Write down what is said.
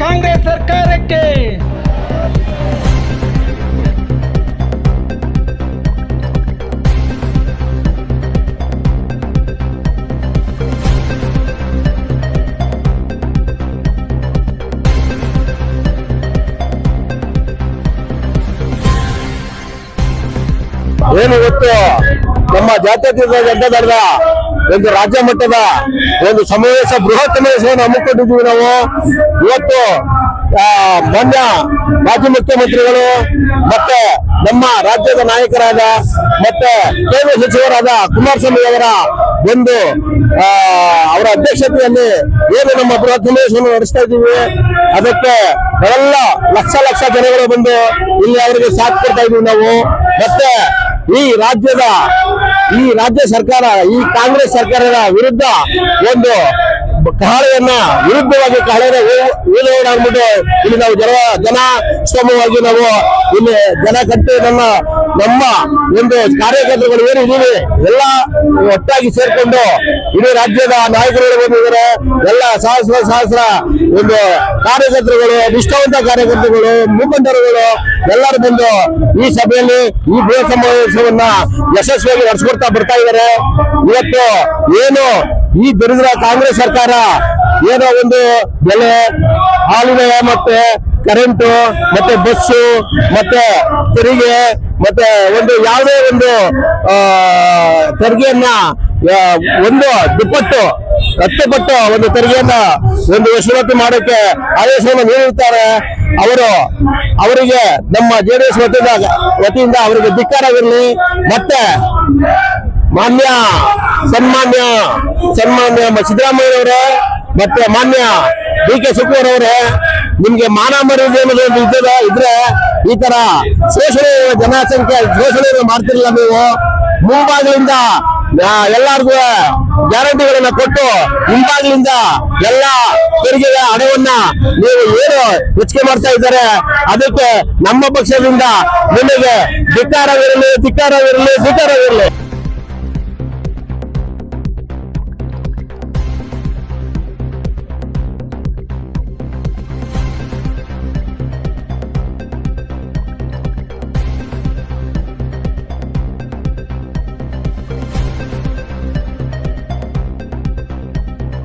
कांग्रेस सरकार के ಏನು ಇವತ್ತು ನಮ್ಮ ಜಾತ್ಯತೀತ ದಳದ ಒಂದು ರಾಜ್ಯ ಮಟ್ಟದ ಒಂದು ಸಮಾವೇಶ, ಬೃಹತ್ ಸಮಾವೇಶವನ್ನು ಹಮ್ಮಿಕೊಂಡಿದ್ದೀವಿ ನಾವು. ಇವತ್ತು ಮಾನ್ಯ ಮಾಜಿ ಮುಖ್ಯಮಂತ್ರಿಗಳು ಮತ್ತೆ ನಮ್ಮ ರಾಜ್ಯದ ನಾಯಕರಾದ ಮತ್ತೆ ಕೇಂದ್ರ ಸಚಿವರಾದ ಕುಮಾರಸ್ವಾಮಿ ಅವರ ಒಂದು ಅವರ ಅಧ್ಯಕ್ಷತೆಯಲ್ಲಿ ಏನು ನಮ್ಮ ಬೃಹತ್ ಸಮಾವೇಶವನ್ನು ನಡೆಸ್ತಾ ಇದ್ದೀವಿ. ಅದಕ್ಕೆ ಎಲ್ಲ ಲಕ್ಷ ಲಕ್ಷ ಜನಗಳು ಬಂದು ಇಲ್ಲಿ ಅವರಿಗೆ ಸಾಥ್ ಕೊಡ್ತಾ ಇದೀವಿ ನಾವು. ಮತ್ತೆ ಈ ರಾಜ್ಯದ ಈ ರಾಜ್ಯ ಸರ್ಕಾರ ಈ ಕಾಂಗ್ರೆಸ್ ಸರ್ಕಾರದ ವಿರುದ್ಧ ಒಂದು ಕಹಳೆಯನ್ನ ವಿರುದ್ಧವಾಗಿ ಕಹಳೆಯ ಊದೋಣ ಅಂದ್ಬಿಟ್ಟು ಇಲ್ಲಿ ನಾವು ಜನ ಜನ ಸಮವಾಗಿ ನಾವು ಇಲ್ಲಿ ಜನ ಕಟ್ಟಿ ನಮ್ಮ ನಮ್ಮ ಒಂದು ಕಾರ್ಯಕರ್ತರುಗಳು ಏನು ಇದೀವಿ ಎಲ್ಲ ಒಟ್ಟಾಗಿ ಸೇರ್ಕೊಂಡು ಇಡೀ ರಾಜ್ಯದ ನಾಯಕರುಗಳು ಬಂದಿದ್ದಾರೆ. ಎಲ್ಲ ಸಹಸ್ರ ಸಹಸ್ರ ಒಂದು ಕಾರ್ಯಕರ್ತರುಗಳು, ನಿಷ್ಠಾವಂತ ಕಾರ್ಯಕರ್ತರುಗಳು, ಮುಖಂಡರುಗಳು ಎಲ್ಲರೂ ಬಂದು ಈ ಸಭೆಯಲ್ಲಿ ಈ ಬೃಹತ್ ಸಮಾವೇಶವನ್ನ ಯಶಸ್ವಿಯಾಗಿ ನಡೆಸ್ಕೊಡ್ತಾ ಬರ್ತಾ ಇದ್ದಾರೆ. ಇವತ್ತು ಏನು ಈ ದರಿದ್ರ ಕಾಂಗ್ರೆಸ್ ಸರ್ಕಾರ ಏನೋ ಒಂದು ಬೆಲೆ, ಹಾಲಿನ ಮತ್ತೆ ಕರೆಂಟು, ಮತ್ತೆ ಬಸ್ಸು, ಮತ್ತೆ ತೆರಿಗೆ, ಮತ್ತೆ ಒಂದು ಯಾವುದೇ ಒಂದು ತೆರಿಗೆಯನ್ನ ಒಂದು ದುಪ್ಪಟ್ಟು ಹತ್ತು ಒಂದು ತೆರಿಗೆಯನ್ನ ಒಂದು ವಸೂಲಾತಿ ಮಾಡೋಕೆ ಆದೇಶವನ್ನು ನೀಡುತ್ತಾರೆ ಅವರು, ಅವರಿಗೆ ನಮ್ಮ ಜೆಡಿಎಸ್ ವತಿಯಿಂದ ವತಿಯಿಂದ ಅವರಿಗೆ ಧಿಕ್ಕಾರವಿರಲಿ ಮತ್ತೆ ಮಾನ್ಯ ಸನ್ಮಾನ್ಯ ಸನ್ಮಾನ್ಯ ಸಿದ್ದರಾಮಯ್ಯವರೇ ಮತ್ತೆ ಮಾನ್ಯ ಡಿ ಕೆ ಶಿವಕುಮಾರ್ ಅವರೇ ನಿಮ್ಗೆ ಮಾನ ಮರ್ಯಾದೆ ಅನ್ನೋದು ಇದ್ದದ ಇದ್ರೆ ಈ ತರ ಶೋಷಣೆ ಜನಸಂಖ್ಯೆ ಶೋಷಣೆ ಮಾಡ್ತಿರಲಿಲ್ಲ ನೀವು. ಮುಂಭಾಗದಿಂದ ಆ, ಎಲ್ಲಾರ್ಗೂ ಗ್ಯಾರಂಟಿಗಳನ್ನ ಕೊಟ್ಟು ಹಿಂಭಾಗಲಿಂದ ಎಲ್ಲ ತೆರಿಗೆಯ ಹಣವನ್ನ ನೀವು ಏನು ಹೆಚ್ಚಿಗೆ ಮಾಡ್ತಾ ಇದ್ದಾರೆ ಅದಕ್ಕೆ ನಮ್ಮ ಪಕ್ಷದಿಂದ ನಿಮಗೆ ಧಿಕ್ಕಾರವಿರಲಿ ಧಿಕ್ಕಾರವಿರಲಿ ಧಿಕ್ಕಾರವಿರಲಿ.